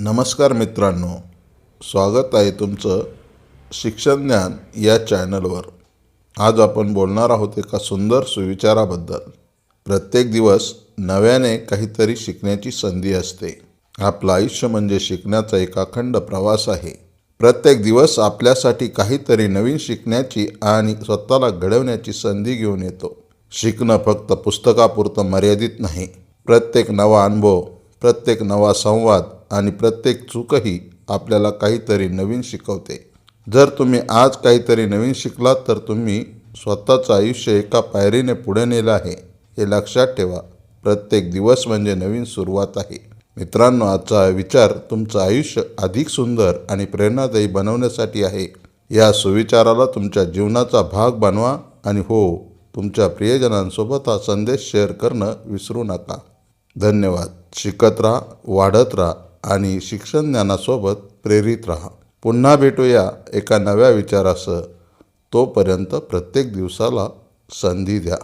नमस्कार मित्रांनो स्वागत आहे तुमचं शिक्षण ज्ञान या चॅनलवर. आज आपण बोलणार आहोत एका सुंदर सुविचाराबद्दल. प्रत्येक दिवस नव्याने काहीतरी शिकण्याची संधी असते. आपलं आयुष्य म्हणजे शिकण्याचा एक अखंड प्रवास आहे. प्रत्येक दिवस आपल्यासाठी काहीतरी नवीन शिकण्याची आणि स्वतःला घडवण्याची संधी घेऊन येतो. शिकणं फक्त पुस्तकापुरतं मर्यादित नाही. प्रत्येक नवा अनुभव प्रत्येक नवा संवाद आणि प्रत्येक चूकही आपल्याला काहीतरी नवीन शिकवते. जर तुम्ही आज काहीतरी नवीन शिकलात तर तुम्ही स्वतःचं आयुष्य एका पायरीने पुढे नेलं आहे. हे लक्षात ठेवा प्रत्येक दिवस म्हणजे नवीन सुरुवात आहे. मित्रांनो आजचा विचार तुमचं आयुष्य अधिक सुंदर आणि प्रेरणादायी बनवण्यासाठी आहे. या सुविचाराला तुमच्या जीवनाचा भाग बनवा आणि हो तुमच्या प्रियजनांसोबत हा संदेश शेअर करणं विसरू नका. धन्यवाद. शिकत राहा वाढत राहा. आणि शिक्षण ज्ञानासोबत प्रेरित राहा. पुन्हा भेटूया एका नव्या विचारासह. तोपर्यंत प्रत्येक दिवसाला संधी द्या.